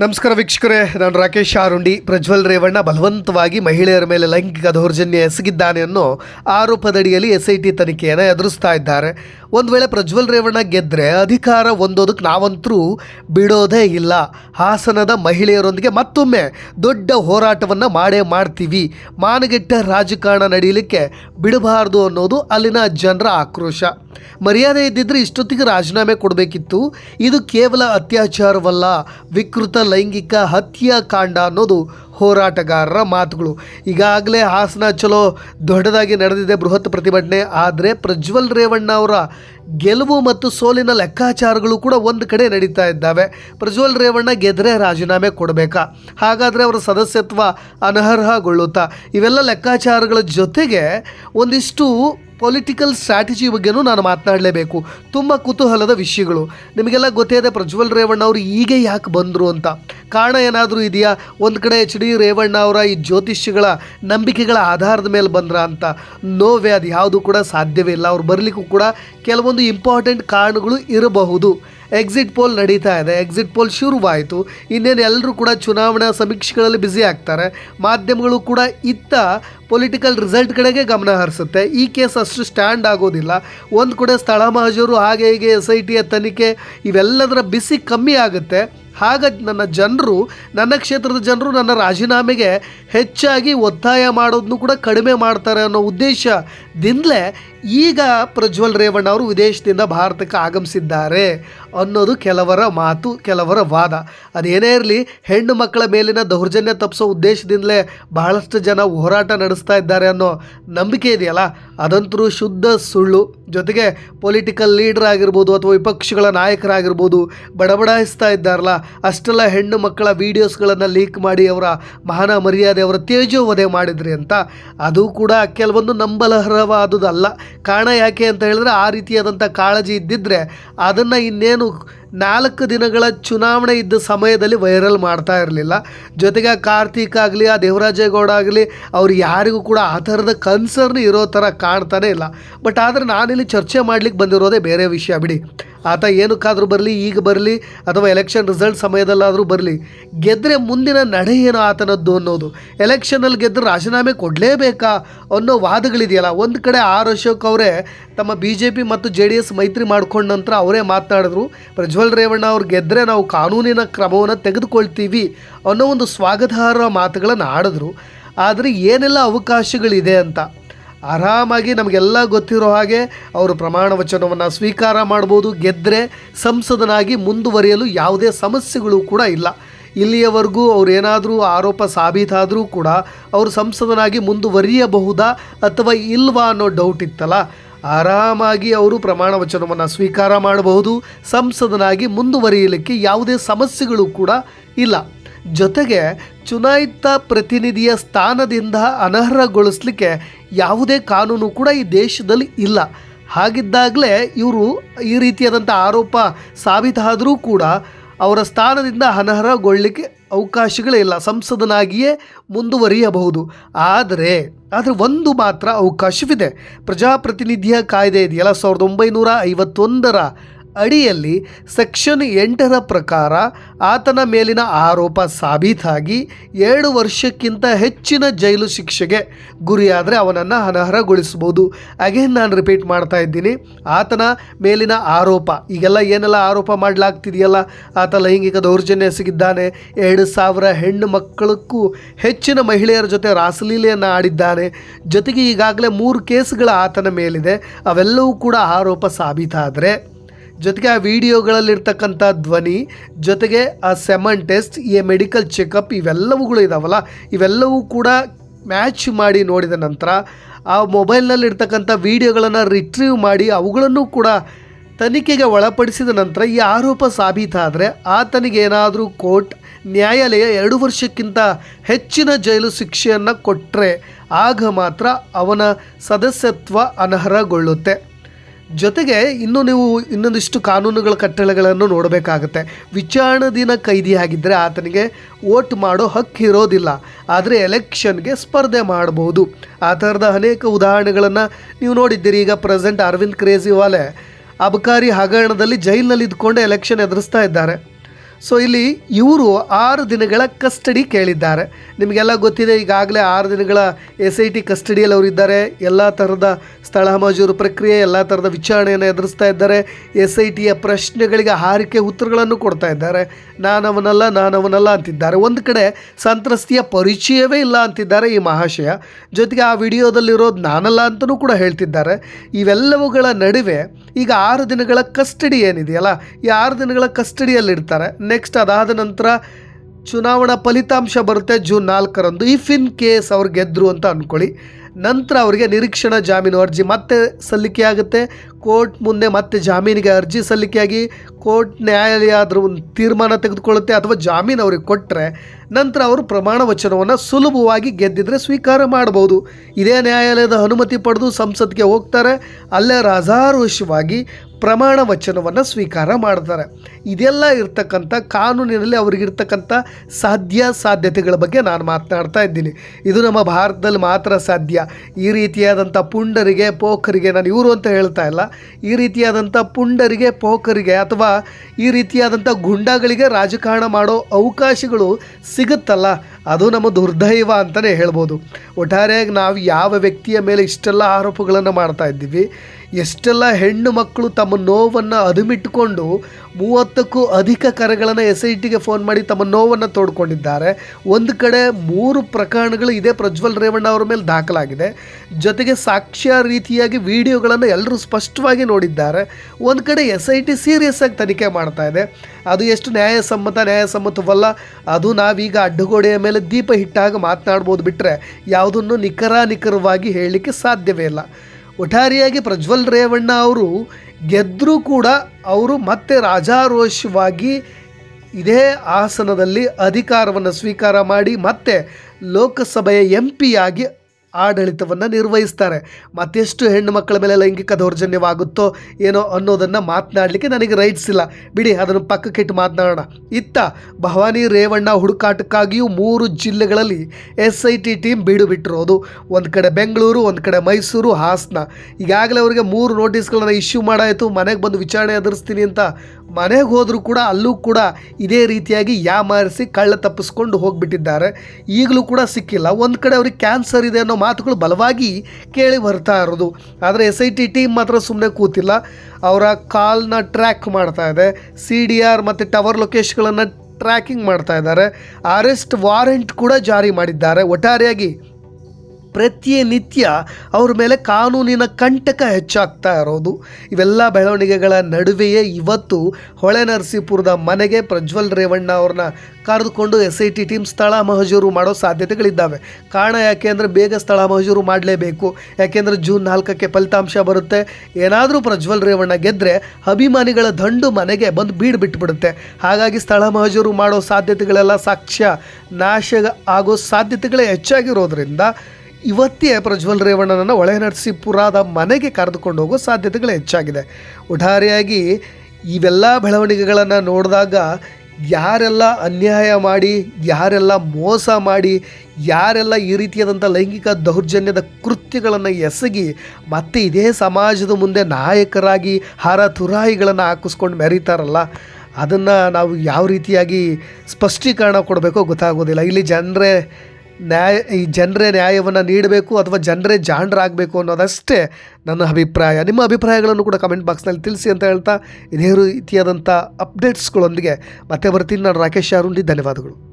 ನಮಸ್ಕಾರ ವೀಕ್ಷಕರೇ, ನಾನು ರಾಕೇಶ್ ಆರುಂಡಿ. ಪ್ರಜ್ವಲ್ ರೇವಣ್ಣ ಬಲವಂತವಾಗಿ ಮಹಿಳೆಯರ ಮೇಲೆ ಲೈಂಗಿಕ ದೌರ್ಜನ್ಯ ಎಸಗಿದ್ದಾನೆ ಅನ್ನೋ ಆರೋಪದಡಿಯಲ್ಲಿ ಎಸ್ ಐ ಟಿ ತನಿಖೆಯನ್ನು ಎದುರಿಸ್ತಾ ಇದ್ದಾರೆ. ಒಂದು ವೇಳೆ ಪ್ರಜ್ವಲ್ ರೇವಣ್ಣ ಗೆದ್ದರೆ ಅಧಿಕಾರ ಹೊಂದೋದಕ್ಕೆ ನಾವಂತರೂ ಬಿಡೋದೇ ಇಲ್ಲ. ಹಾಸನದ ಮಹಿಳೆಯರೊಂದಿಗೆ ಮತ್ತೊಮ್ಮೆ ದೊಡ್ಡ ಹೋರಾಟವನ್ನು ಮಾಡೇ ಮಾಡ್ತೀವಿ. ಮಾನಗೆಟ್ಟ ರಾಜಕಾರಣ ನಡೀಲಿಕ್ಕೆ ಬಿಡಬಾರ್ದು ಅನ್ನೋದು ಅಲ್ಲಿನ ಜನರ ಆಕ್ರೋಶ. ಮರ್ಯಾದೆ ಇದ್ದಿದ್ರೆ ಇಷ್ಟೊತ್ತಿಗೆ ರಾಜೀನಾಮೆ ಕೊಡಬೇಕಿತ್ತು. ಇದು ಕೇವಲ ಅತ್ಯಾಚಾರವಲ್ಲ, ವಿಕೃತ ಲೈಂಗಿಕ ಹತ್ಯಾಕಾಂಡ ಅನ್ನೋದು ಹೋರಾಟಗಾರರ ಮಾತುಗಳು. ಈಗಾಗಲೇ ಹಾಸನ ಚಲೋ ದೊಡ್ಡದಾಗಿ ನಡೆದಿದೆ ಬೃಹತ್ ಪ್ರತಿಭಟನೆ. ಆದರೆ ಪ್ರಜ್ವಲ್ ರೇವಣ್ಣ ಅವರ ಗೆಲುವು ಮತ್ತು ಸೋಲಿನ ಲೆಕ್ಕಾಚಾರಗಳು ಕೂಡ ಒಂದು ಕಡೆ ನಡೀತಾ ಇದ್ದಾವೆ. ಪ್ರಜ್ವಲ್ ರೇವಣ್ಣ ಗೆದ್ರೆ ರಾಜೀನಾಮೆ ಕೊಡಬೇಕಾ? ಹಾಗಾದರೆ ಅವರ ಸದಸ್ಯತ್ವ ಅನರ್ಹಗೊಳ್ಳುತ್ತಾ? ಇವೆಲ್ಲ ಲೆಕ್ಕಾಚಾರಗಳ ಜೊತೆಗೆ ಒಂದಿಷ್ಟು ಪೊಲಿಟಿಕಲ್ ಸ್ಟ್ರಾಟಜಿ ಬಗ್ಗೆನೂ ನಾನು ಮಾತನಾಡಲೇಬೇಕು. ತುಂಬ ಕುತೂಹಲದ ವಿಷಯಗಳು. ನಿಮಗೆಲ್ಲ ಗೊತ್ತೇ ಇದೆ ಪ್ರಜ್ವಲ್ ರೇವಣ್ಣ ಅವರು ಹೀಗೆ ಯಾಕೆ ಬಂದರು ಅಂತ. ಕಾರಣ ಏನಾದರೂ ಇದೆಯಾ? ಒಂದು ಕಡೆ ಎಚ್ ಡಿ ರೇವಣ್ಣ ಅವರ ಈ ಜ್ಯೋತಿಷ್ಯಗಳ ನಂಬಿಕೆಗಳ ಆಧಾರದ ಮೇಲೆ ಬಂದ್ರ ಅಂತ ನೋವೇ ಅದು ಯಾವುದು ಕೂಡ ಸಾಧ್ಯವೇ ಇಲ್ಲ. ಅವ್ರು ಬರಲಿಕ್ಕೂ ಕೂಡ ಕೆಲವೊಂದು ಇಂಪಾರ್ಟೆಂಟ್ ಕಾರಣಗಳು ಇರಬಹುದು. ಎಕ್ಸಿಟ್ ಪೋಲ್ ನಡೀತಾ ಇದೆ. ಎಕ್ಸಿಟ್ ಪೋಲ್ ಶುರುವಾಯಿತು. ಇನ್ನೇನು ಎಲ್ಲರೂ ಕೂಡ ಚುನಾವಣಾ ಸಮೀಕ್ಷೆಗಳಲ್ಲಿ ಬ್ಯುಸಿ ಆಗ್ತಾರೆ. ಮಾಧ್ಯಮಗಳು ಕೂಡ ಇತ್ತ ಪೊಲಿಟಿಕಲ್ ರಿಸಲ್ಟ್ ಕಡೆಗೆ ಗಮನ ಹರಿಸುತ್ತೆ. ಈ ಕೇಸ್ ಅಷ್ಟು ಸ್ಟ್ಯಾಂಡ್ ಆಗೋದಿಲ್ಲ. ಒಂದು ಕಡೆ ಸ್ಥಳ ಮಹಜರು ಹಾಗೆ ಹೀಗೆ ಎಸ್ ಐ ಟಿಯ ತನಿಖೆ ಇವೆಲ್ಲದರ ಬಿಸಿ ಕಮ್ಮಿ ಆಗುತ್ತೆ. ಹಾಗಾಗಿ ನನ್ನ ಜನರು, ನನ್ನ ಕ್ಷೇತ್ರದ ಜನರು, ನನ್ನ ರಾಜೀನಾಮೆಗೆ ಹೆಚ್ಚಾಗಿ ಒತ್ತಾಯ ಮಾಡೋದನ್ನು ಕೂಡ ಕಡಿಮೆ ಮಾಡ್ತಾರೆ ಅನ್ನೋ ಉದ್ದೇಶದಿಂದಲೇ ಈಗ ಪ್ರಜ್ವಲ್ ರೇವಣ್ಣ ಅವರು ವಿದೇಶದಿಂದ ಭಾರತಕ್ಕೆ ಆಗಮಿಸಿದ್ದಾರೆ ಅನ್ನೋದು ಕೆಲವರ ಮಾತು, ಕೆಲವರ ವಾದ. ಅದೇನೇ ಇರಲಿ, ಹೆಣ್ಣು ಮಕ್ಕಳ ಮೇಲಿನ ದೌರ್ಜನ್ಯ ತಪ್ಪಿಸೋ ಉದ್ದೇಶದಿಂದಲೇ ಬಹಳಷ್ಟು ಜನ ಹೋರಾಟ ನಡೆಸ್ತಾ ಇದ್ದಾರೆ ಅನ್ನೋ ನಂಬಿಕೆ ಇದೆಯಲ್ಲ? ಅದಂತರೂ ಶುದ್ಧ ಸುಳ್ಳು. ಜೊತೆಗೆ ಪೊಲಿಟಿಕಲ್ ಲೀಡರ್ ಆಗಿರ್ಬೋದು ಅಥವಾ ವಿಪಕ್ಷಗಳ ನಾಯಕರಾಗಿರ್ಬೋದು ಬಡಬಡಾಯಿಸ್ತಾ ಇದ್ದಾರಲ್ಲ, ಅಷ್ಟೆಲ್ಲ ಹೆಣ್ಣು ಮಕ್ಕಳ ವೀಡಿಯೋಸ್ಗಳನ್ನು ಲೀಕ್ ಮಾಡಿ ಅವರ ಮಹಾನ ಮರ್ಯಾದೆ, ಅವರ ತೇಜೋವಧೆ ಮಾಡಿದ್ರಿ ಅಂತ, ಅದು ಕೂಡ ಕೆಲವೊಂದು ನಂಬಲರ್ಹವಾದುದಲ್ಲ. ಕಾರಣ ಯಾಕೆ ಅಂತ ಹೇಳಿದ್ರೆ ಆ ರೀತಿಯಾದಂಥ ಕಾಳಜಿ ಇದ್ದಿದ್ದರೆ ಅದನ್ನು ಇನ್ನೇನು ನಾಲ್ಕು ದಿನಗಳ ಚುನಾವಣೆ ಇದ್ದ ಸಮಯದಲ್ಲಿ ವೈರಲ್ ಮಾಡ್ತಾ ಇರಲಿಲ್ಲ. ಜೊತೆಗೆ ಕಾರ್ತಿಕ್ ಆಗಲಿ, ಆ ದೇವರಾಜೇಗೌಡ ಆಗಲಿ, ಅವ್ರು ಯಾರಿಗೂ ಕೂಡ ಆ ಥರದ ಕನ್ಸರ್ನ್ ಇರೋ ಥರ ಕಾಣ್ತಾನೆ ಇಲ್ಲ. ಬಟ್ ಆದರೆ ನಾನಿಲ್ಲಿ ಚರ್ಚೆ ಮಾಡ್ಲಿಕ್ಕೆ ಬಂದಿರೋದೇ ಬೇರೆ ವಿಷಯ ಬಿಡಿ. ಆತ ಏನಕ್ಕಾದರೂ ಬರಲಿ, ಈಗ ಬರಲಿ, ಅಥವಾ ಎಲೆಕ್ಷನ್ ರಿಸಲ್ಟ್ ಸಮಯದಲ್ಲಾದರೂ ಬರಲಿ. ಗೆದ್ದರೆ ಮುಂದಿನ ನಡೆ ಏನು ಆತನದ್ದು ಅನ್ನೋದು. ಎಲೆಕ್ಷನಲ್ಲಿ ಗೆದ್ದರೆ ರಾಜೀನಾಮೆ ಕೊಡಲೇಬೇಕಾ ಅನ್ನೋ ವಾದಗಳಿದೆಯಲ್ಲ. ಒಂದು ಕಡೆ ಆರ್ ಅಶೋಕ್ ಅವರೇ ತಮ್ಮ ಬಿ ಜೆ ಪಿ ಮತ್ತು ಜೆ ಡಿ ಎಸ್ ಮೈತ್ರಿ ಮಾಡ್ಕೊಂಡ ನಂತರ ಅವರೇ ಮಾತನಾಡಿದ್ರು, ಪ್ರಜ್ವಲ್ ರೇವಣ್ಣ ಅವ್ರು ಗೆದ್ದರೆ ನಾವು ಕಾನೂನಿನ ಕ್ರಮವನ್ನು ತೆಗೆದುಕೊಳ್ತೀವಿ ಅನ್ನೋ ಒಂದು ಸ್ವಾಗತಾರ್ಹ ಮಾತುಗಳನ್ನು ಆಡಿದ್ರು. ಆದರೆ ಏನೆಲ್ಲ ಅವಕಾಶಗಳಿದೆ ಅಂತ? ಆರಾಮಾಗಿ ನಮಗೆಲ್ಲ ಗೊತ್ತಿರೋ ಹಾಗೆ ಅವರು ಪ್ರಮಾಣ ವಚನವನ್ನು ಸ್ವೀಕಾರ ಮಾಡ್ಬೋದು ಗೆದ್ದರೆ ಸಂಸದನಾಗಿ ಮುಂದುವರಿಯಲು ಯಾವುದೇ ಸಮಸ್ಯೆಗಳು ಕೂಡ ಇಲ್ಲ. ಇಲ್ಲಿಯವರೆಗೂ ಅವರೇನಾದರೂ ಆರೋಪ ಸಾಬೀತಾದರೂ ಕೂಡ ಅವರು ಸಂಸದನಾಗಿ ಮುಂದುವರಿಯಬಹುದಾ ಅಥವಾ ಇಲ್ವಾ ಅನ್ನೋ ಡೌಟ್ ಇತ್ತಲ್ಲ? ಆರಾಮಾಗಿ ಅವರು ಪ್ರಮಾಣ ವಚನವನ್ನು ಸ್ವೀಕಾರ ಮಾಡಬಹುದು, ಸಂಸದನಾಗಿ ಮುಂದುವರಿಯಲಿಕ್ಕೆ ಯಾವುದೇ ಸಮಸ್ಯೆಗಳು ಕೂಡ ಇಲ್ಲ. ಜೊತೆಗೆ ಚುನಾಯಿತ ಪ್ರತಿನಿಧಿಯ ಸ್ಥಾನದಿಂದ ಅನರ್ಹಗೊಳಿಸ್ಲಿಕ್ಕೆ ಯಾವುದೇ ಕಾನೂನು ಕೂಡ ಈ ದೇಶದಲ್ಲಿ ಇಲ್ಲ. ಹಾಗಿದ್ದಾಗಲೇ ಇವರು ಈ ರೀತಿಯಾದಂಥ ಆರೋಪ ಸಾಬೀತಾದರೂ ಕೂಡ ಅವರ ಸ್ಥಾನದಿಂದ ಅನರ್ಹಗೊಳ್ಳಲಿಕ್ಕೆ ಅವಕಾಶಗಳೇ ಇಲ್ಲ. ಸಂಸದನಾಗಿಯೇ ಮುಂದುವರಿಯಬಹುದು. ಆದರೆ ಆದರೆ ಒಂದು ಮಾತ್ರ ಅವಕಾಶವಿದೆ. ಪ್ರಜಾಪ್ರತಿನಿಧಿಯ ಕಾಯ್ದೆ ಇದೆಯಲ್ಲ? ಸಾವಿರದ ಒಂಬೈನೂರ ಐವತ್ತೊಂದರ ಅಡಿಯಲ್ಲಿ ಸೆಕ್ಷನ್ ಎಂಟರ ಪ್ರಕಾರ ಆತನ ಮೇಲಿನ ಆರೋಪ ಸಾಬೀತಾಗಿ ಏಳು ವರ್ಷಕ್ಕಿಂತ ಹೆಚ್ಚಿನ ಜೈಲು ಶಿಕ್ಷೆಗೆ ಗುರಿಯಾದರೆ ಅವನನ್ನು ಅನರ್ಹಗೊಳಿಸ್ಬೋದು ಅಗೇನ್ ನಾನು ರಿಪೀಟ್ ಮಾಡ್ತಾ ಇದ್ದೀನಿ. ಆತನ ಮೇಲಿನ ಆರೋಪ, ಈಗೆಲ್ಲ ಏನೆಲ್ಲ ಆರೋಪ ಮಾಡಲಾಗ್ತಿದೆಯಲ್ಲ? ಆತ ಲೈಂಗಿಕ ದೌರ್ಜನ್ಯ ಎಸಗಿದ್ದಾನೆ. ಎರಡು ಸಾವಿರ ಹೆಣ್ಣು ಮಕ್ಕಳಕ್ಕೂ ಹೆಚ್ಚಿನ ಮಹಿಳೆಯರ ಜೊತೆ ರಾಸಲೀಲೆಯನ್ನು ಆಡಿದ್ದಾನೆ. ಜೊತೆಗೆ ಈಗಾಗಲೇ ಮೂರು ಕೇಸ್ಗಳು ಆತನ ಮೇಲಿದೆ. ಅವೆಲ್ಲವೂ ಕೂಡ ಆರೋಪ ಸಾಬೀತಾದರೆ ಜೊತೆಗೆ ಆ ವಿಡಿಯೋಗಳಲ್ಲಿರ್ತಕ್ಕಂಥ ಧ್ವನಿ, ಜೊತೆಗೆ ಆ ಸೆಮನ್ ಟೆಸ್ಟ್, ಈ ಮೆಡಿಕಲ್ ಚೆಕಪ್ ಇವೆಲ್ಲವುಗಳು ಇದಾವಲ್ಲ, ಇವೆಲ್ಲವೂ ಕೂಡ ಮ್ಯಾಚ್ ಮಾಡಿ ನೋಡಿದ ನಂತರ ಆ ಮೊಬೈಲ್ನಲ್ಲಿರ್ತಕ್ಕಂಥ ವಿಡಿಯೋಗಳನ್ನು ರಿಟ್ರೀವ್ ಮಾಡಿ ಅವುಗಳನ್ನು ಕೂಡ ತನಿಖೆಗೆ ಒಳಪಡಿಸಿದ ನಂತರ ಈ ಆರೋಪ ಸಾಬೀತಾದರೆ ಆತನಿಗೆ ಏನಾದರೂ ಕೋರ್ಟ್, ನ್ಯಾಯಾಲಯ ಎರಡು ವರ್ಷಕ್ಕಿಂತ ಹೆಚ್ಚಿನ ಜೈಲು ಶಿಕ್ಷೆಯನ್ನು ಕೊಟ್ಟರೆ ಆಗ ಮಾತ್ರ ಅವನ ಸದಸ್ಯತ್ವ ಅನರ್ಹಗೊಳ್ಳುತ್ತೆ. ಜೊತೆಗೆ ಇನ್ನು ನೀವು ಇನ್ನೊಂದಿಷ್ಟು ಕಾನೂನುಗಳ ಕಟ್ಟಳೆಗಳನ್ನು ನೋಡಬೇಕಾಗುತ್ತೆ. ಕೈದಿ ಕೈದಿಯಾಗಿದ್ದರೆ ಆತನಿಗೆ ವೋಟ್ ಮಾಡೋ ಹಕ್ಕು ಇರೋದಿಲ್ಲ. ಆದರೆ ಎಲೆಕ್ಷನ್ಗೆ ಸ್ಪರ್ಧೆ ಮಾಡಬಹುದು. ಆ ಥರದ ಅನೇಕ ಉದಾಹರಣೆಗಳನ್ನು ನೀವು ನೋಡಿದ್ದೀರಿ. ಈಗ ಪ್ರೆಸೆಂಟ್ ಅರವಿಂದ್ ಕೇಜ್ರಿವಾಲೆ ಅಬಕಾರಿ ಹಗರಣದಲ್ಲಿ ಜೈಲಿನಲ್ಲಿ ಇದ್ಕೊಂಡು ಎಲೆಕ್ಷನ್ ಎದುರಿಸ್ತಾ ಇದ್ದಾರೆ. ಸೊ ಇಲ್ಲಿ ಇವರು ಆರು ದಿನಗಳ ಕಸ್ಟಡಿ ಕೇಳಿದ್ದಾರೆ. ನಿಮಗೆಲ್ಲ ಗೊತ್ತಿದೆ, ಈಗಾಗಲೇ ಆರು ದಿನಗಳ ಎಸ್ ಐ ಟಿ ಕಸ್ಟಡಿಯಲ್ಲಿ ಅವರಿದ್ದಾರೆ. ಎಲ್ಲ ಥರದ ಸ್ಥಳ ಮಜೂರು ಪ್ರಕ್ರಿಯೆ, ಎಲ್ಲ ಥರದ ವಿಚಾರಣೆಯನ್ನು ಎದುರಿಸ್ತಾ ಇದ್ದಾರೆ. ಎಸ್ ಐ ಟಿಯ ಪ್ರಶ್ನೆಗಳಿಗೆ ಹಾರಿಕೆ ಉತ್ತರಗಳನ್ನು ಕೊಡ್ತಾ ಇದ್ದಾರೆ. ನಾನವನಲ್ಲ ನಾನವನಲ್ಲ ಅಂತಿದ್ದಾರೆ. ಒಂದು ಕಡೆ ಸಂತ್ರಸ್ತಿಯ ಪರಿಚಯವೇ ಇಲ್ಲ ಅಂತಿದ್ದಾರೆ ಈ ಮಹಾಶಯ. ಜೊತೆಗೆ ಆ ವಿಡಿಯೋದಲ್ಲಿರೋದು ನಾನಲ್ಲ ಅಂತಲೂ ಕೂಡ ಹೇಳ್ತಿದ್ದಾರೆ. ಇವೆಲ್ಲವುಗಳ ನಡುವೆ ಈಗ ಆರು ದಿನಗಳ ಕಸ್ಟಡಿ ಏನಿದೆಯಲ್ಲ, ಈ ಆರು ದಿನಗಳ ಕಸ್ಟಡಿಯಲ್ಲಿರ್ತಾರೆ. ನೆಕ್ಸ್ಟ್ ಅದಾದ ನಂತರ ಚುನಾವಣಾ ಫಲಿತಾಂಶ ಬರುತ್ತೆ ಜೂನ್ ನಾಲ್ಕರಂದು. ಇಫ್ ಇನ್ ಕೇಸ್ ಅವ್ರು ಗೆದ್ದರು ಅಂತ ಅಂದ್ಕೊಳ್ಳಿ ನಂತರ ಅವರಿಗೆ ನಿರೀಕ್ಷಣಾ ಜಾಮೀನು ಅರ್ಜಿ ಮತ್ತೆ ಸಲ್ಲಿಕೆಯಾಗುತ್ತೆ. ಕೋರ್ಟ್ ಮುಂದೆ ಮತ್ತೆ ಜಾಮೀನಿಗೆ ಅರ್ಜಿ ಸಲ್ಲಿಕೆಯಾಗಿ ಕೋರ್ಟ್ ನ್ಯಾಯಾಲಯ ಅದರ ಒಂದು ತೀರ್ಮಾನ ತೆಗೆದುಕೊಳ್ಳುತ್ತೆ ಅಥವಾ ಜಾಮೀನು ಅವ್ರಿಗೆ ಕೊಟ್ಟರೆ ನಂತರ ಅವರು ಪ್ರಮಾಣ ವಚನವನ್ನು ಸುಲಭವಾಗಿ ಗೆದ್ದಿದ್ರೆ ಸ್ವೀಕಾರ ಮಾಡ್ಬೋದು ಇದೇ ನ್ಯಾಯಾಲಯದ ಅನುಮತಿ ಪಡೆದು ಸಂಸತ್ಗೆ ಹೋಗ್ತಾರೆ. ಅಲ್ಲೇ ರಾಜಾರೋಷವಾಗಿ ಪ್ರಮಾಣ ವಚನವನ್ನು ಸ್ವೀಕಾರ ಮಾಡ್ತಾರೆ. ಇದೆಲ್ಲ ಇರ್ತಕ್ಕಂಥ ಕಾನೂನಿನಲ್ಲಿ ಅವ್ರಿಗಿರ್ತಕ್ಕಂಥ ಸಾಧ್ಯ ಸಾಧ್ಯತೆಗಳ ಬಗ್ಗೆ ನಾನು ಮಾತನಾಡ್ತಾ ಇದ್ದೀನಿ. ಇದು ನಮ್ಮ ಭಾರತದಲ್ಲಿ ಮಾತ್ರ ಸಾಧ್ಯ. ಈ ರೀತಿಯಾದಂಥ ಪುಂಡರಿಗೆ, ಪೋಖರಿಗೆ ನಾನು ಇವರು ಅಂತ ಹೇಳ್ತಾ ಇಲ್ಲ. ಈ ರೀತಿಯಾದಂಥ ಪುಂಡರಿಗೆ ಪೋಕರಿಗೆ ಅಥವಾ ಈ ರೀತಿಯಾದಂಥ ಗುಂಡಾಗಳಿಗೆ ರಾಜಕಾರಣ ಮಾಡೋ ಅವಕಾಶಗಳು ಸಿಗುತ್ತಲ್ಲ? ಅದು ನಮ್ಮ ದುರ್ದೈವ ಅಂತಲೇ ಹೇಳ್ಬೋದು. ಒಟ್ಟಾರೆಯಾಗಿ ನಾವು ಯಾವ ವ್ಯಕ್ತಿಯ ಮೇಲೆ ಇಷ್ಟೆಲ್ಲ ಆರೋಪಗಳನ್ನು ಮಾಡ್ತಾ ಇದ್ದೀವಿ? ಎಷ್ಟೆಲ್ಲ ಹೆಣ್ಣು ಮಕ್ಕಳು ತಮ್ಮ ನೋವನ್ನು ಅದುಮಿಟ್ಟುಕೊಂಡು ಮೂವತ್ತಕ್ಕೂ ಅಧಿಕ ಕರೆಗಳನ್ನು ಎಸ್ ಐ ಟಿಗೆ ಫೋನ್ ಮಾಡಿ ತಮ್ಮ ನೋವನ್ನು ತೋಡ್ಕೊಂಡಿದ್ದಾರೆ. ಒಂದು ಕಡೆ ಮೂರು ಪ್ರಕರಣಗಳು ಇದೇ ಪ್ರಜ್ವಲ್ ರೇವಣ್ಣ ಅವರ ಮೇಲೆ ದಾಖಲಾಗಿದೆ. ಜೊತೆಗೆ ಸಾಕ್ಷ್ಯ ರೀತಿಯಾಗಿ ವಿಡಿಯೋಗಳನ್ನು ಎಲ್ಲರೂ ಸ್ಪಷ್ಟವಾಗಿ ನೋಡಿದ್ದಾರೆ. ಒಂದು ಕಡೆ ಎಸ್ ಐ ಟಿ ಸೀರಿಯಸ್ ಆಗಿ ತನಿಖೆ ಮಾಡ್ತಾ ಇದೆ. ಅದು ಎಷ್ಟು ನ್ಯಾಯಸಮ್ಮತ, ನ್ಯಾಯಸಮ್ಮತವಲ್ಲ, ಅದು ನಾವೀಗ ಅಡ್ಡಗೋಡೆಯ ಮೇಲೆ ದೀಪ ಇಟ್ಟಾಗ ಮಾತನಾಡ್ಬೋದು ಬಿಟ್ಟರೆ ಯಾವುದನ್ನು ನಿಖರ ನಿಖರವಾಗಿ ಹೇಳಲಿಕ್ಕೆ ಸಾಧ್ಯವೇ ಇಲ್ಲ. ಒಟ್ಟಾರೆಯಾಗಿ ಪ್ರಜ್ವಲ್ ರೇವಣ್ಣ ಅವರು ಗೆದ್ದರೂ ಕೂಡ ಅವರು ಮತ್ತೆ ರಾಜಾರೋಷವಾಗಿ ಇದೇ ಆಸನದಲ್ಲಿ ಅಧಿಕಾರವನ್ನು ಸ್ವೀಕಾರ ಮಾಡಿ ಮತ್ತೆ ಲೋಕಸಭೆಯ ಎಂ ಪಿಯಾಗಿ ಆಡಳಿತವನ್ನು ನಿರ್ವಹಿಸ್ತಾರೆ. ಮತ್ತೆಷ್ಟು ಹೆಣ್ಣು ಮಕ್ಕಳ ಮೇಲೆ ಲೈಂಗಿಕ ದೌರ್ಜನ್ಯವಾಗುತ್ತೋ ಏನೋ ಅನ್ನೋದನ್ನು ಮಾತನಾಡಲಿಕ್ಕೆ ನನಗೆ ರೈಟ್ಸ್ ಇಲ್ಲ. ಬಿಡಿ, ಅದನ್ನು ಪಕ್ಕಕ್ಕಿಟ್ಟು ಮಾತನಾಡೋಣ. ಇತ್ತ ಭವಾನಿ ರೇವಣ್ಣ ಹುಡುಕಾಟಕ್ಕಾಗಿಯೂ ಮೂರು ಜಿಲ್ಲೆಗಳಲ್ಲಿ ಎಸ್ ಐ ಟಿ ಟೀಮ್ ಬೀಡು ಬಿಟ್ಟಿರೋದು. ಒಂದು ಕಡೆ ಬೆಂಗಳೂರು, ಒಂದು ಕಡೆ ಮೈಸೂರು, ಹಾಸನ. ಈಗಾಗಲೇ ಅವರಿಗೆ ಮೂರು ನೋಟಿಸ್ಗಳನ್ನು ಇಶ್ಯೂ ಮಾಡಾಯಿತು. ಮನೆಗೆ ಬಂದು ವಿಚಾರಣೆ ಎದುರಿಸ್ತೀನಿ ಅಂತ ಮನೆಗೆ ಹೋದರೂ ಕೂಡ ಅಲ್ಲೂ ಕೂಡ ಇದೇ ರೀತಿಯಾಗಿ ಯಾಮಾರಿಸಿ ಕಳ್ಳ ತಪ್ಪಿಸ್ಕೊಂಡು ಹೋಗಿಬಿಟ್ಟಿದ್ದಾರೆ. ಈಗಲೂ ಕೂಡ ಸಿಕ್ಕಿಲ್ಲ. ಒಂದು ಕಡೆ ಅವ್ರಿಗೆ ಕ್ಯಾನ್ಸರ್ ಇದೆ ಅನ್ನೋ ಮಾತುಗಳು ಬಲವಾಗಿ ಕೇಳಿ ಬರ್ತಾ ಇರೋದು. ಆದರೆ ಎಸ್ ಐ ಟಿ ಟೀಮ್ ಮಾತ್ರ ಸುಮ್ಮನೆ ಕೂತಿಲ್ಲ. ಅವರ ಕಾಲ್ನ ಟ್ರ್ಯಾಕ್ ಮಾಡ್ತಾ ಇದೆ. ಸಿ ಡಿ ಆರ್ ಮತ್ತು ಟವರ್ ಲೊಕೇಶನ್ಗಳನ್ನು ಟ್ರ್ಯಾಕಿಂಗ್ ಮಾಡ್ತಾ ಇದ್ದಾರೆ. ಅರೆಸ್ಟ್ ವಾರೆಂಟ್ ಕೂಡ ಜಾರಿ ಮಾಡಿದ್ದಾರೆ. ಒಟ್ಟಾರೆಯಾಗಿ ಪ್ರತಿನಿತ್ಯ ಅವ್ರ ಮೇಲೆ ಕಾನೂನಿನ ಕಂಟಕ ಹೆಚ್ಚಾಗ್ತಾ ಇರೋದು. ಇವೆಲ್ಲ ಬೆಳವಣಿಗೆಗಳ ನಡುವೆಯೇ ಇವತ್ತು ಹೊಳೆನರಸೀಪುರದ ಮನೆಗೆ ಪ್ರಜ್ವಲ್ ರೇವಣ್ಣ ಅವ್ರನ್ನ ಕರೆದುಕೊಂಡು ಎಸ್ ಐ ಟಿ ಟೀಮ್ ಸ್ಥಳ ಮಹಜೂರು ಮಾಡೋ ಸಾಧ್ಯತೆಗಳಿದ್ದಾವೆ. ಕಾರಣ ಯಾಕೆ ಅಂದರೆ ಬೇಗ ಸ್ಥಳ ಮಹಜೂರು ಮಾಡಲೇಬೇಕು. ಯಾಕೆಂದರೆ ಜೂನ್ ನಾಲ್ಕಕ್ಕೆ ಫಲಿತಾಂಶ ಬರುತ್ತೆ. ಏನಾದರೂ ಪ್ರಜ್ವಲ್ ರೇವಣ್ಣ ಗೆದ್ದರೆ ಅಭಿಮಾನಿಗಳ ದಂಡು ಮನೆಗೆ ಬಂದು ಬೀಡು ಬಿಟ್ಬಿಡುತ್ತೆ. ಹಾಗಾಗಿ ಸ್ಥಳ ಮಹಜೂರು ಮಾಡೋ ಸಾಧ್ಯತೆಗಳೆಲ್ಲ ಸಾಕ್ಷ್ಯ ನಾಶ ಆಗೋ ಸಾಧ್ಯತೆಗಳೇ ಹೆಚ್ಚಾಗಿರೋದ್ರಿಂದ ಇವತ್ತೇ ಪ್ರಜ್ವಲ್ ರೇವಣ್ಣನನ್ನು ಪುರಾದ ಮನೆಗೆ ಕರೆದುಕೊಂಡು ಹೋಗೋ ಸಾಧ್ಯತೆಗಳು ಹೆಚ್ಚಾಗಿದೆ. ಒಟ್ಟಾರೆಯಾಗಿ ಇವೆಲ್ಲ ಬೆಳವಣಿಗೆಗಳನ್ನು ನೋಡಿದಾಗ ಯಾರೆಲ್ಲ ಅನ್ಯಾಯ ಮಾಡಿ, ಯಾರೆಲ್ಲ ಮೋಸ ಮಾಡಿ, ಯಾರೆಲ್ಲ ಈ ರೀತಿಯಾದಂಥ ಲೈಂಗಿಕ ದೌರ್ಜನ್ಯದ ಕೃತ್ಯಗಳನ್ನು ಎಸಗಿ, ಮತ್ತೆ ಇದೇ ಸಮಾಜದ ಮುಂದೆ ನಾಯಕರಾಗಿ ಹಾರ ತುರಾಯಿಗಳನ್ನು ಹಾಕಿಸ್ಕೊಂಡು ಮೆರೀತಾರಲ್ಲ, ಅದನ್ನು ನಾವು ಯಾವ ರೀತಿಯಾಗಿ ಸ್ಪಷ್ಟೀಕರಣ ಕೊಡಬೇಕೋ ಗೊತ್ತಾಗೋದಿಲ್ಲ. ಇಲ್ಲಿ ಜನರೇ ನ್ಯಾಯ, ಈ ಜನರೇ ನ್ಯಾಯವನ್ನು ನೀಡಬೇಕು ಅಥವಾ ಜನರೇ ಜಾಣರಾಗಬೇಕು ಅನ್ನೋದಷ್ಟೇ ನನ್ನ ಅಭಿಪ್ರಾಯ. ನಿಮ್ಮ ಅಭಿಪ್ರಾಯಗಳನ್ನು ಕೂಡ ಕಮೆಂಟ್ ಬಾಕ್ಸ್ನಲ್ಲಿ ತಿಳಿಸಿ ಅಂತ ಹೇಳ್ತಾ, ಇದೇ ರೀತಿಯಾದಂಥ ಅಪ್ಡೇಟ್ಸ್ಗಳೊಂದಿಗೆ ಮತ್ತೆ ಬರ್ತೀನಿ. ನಾನು ರಾಕೇಶ್ ಅರುಂಡಿ ಧನ್ಯವಾದಗಳು.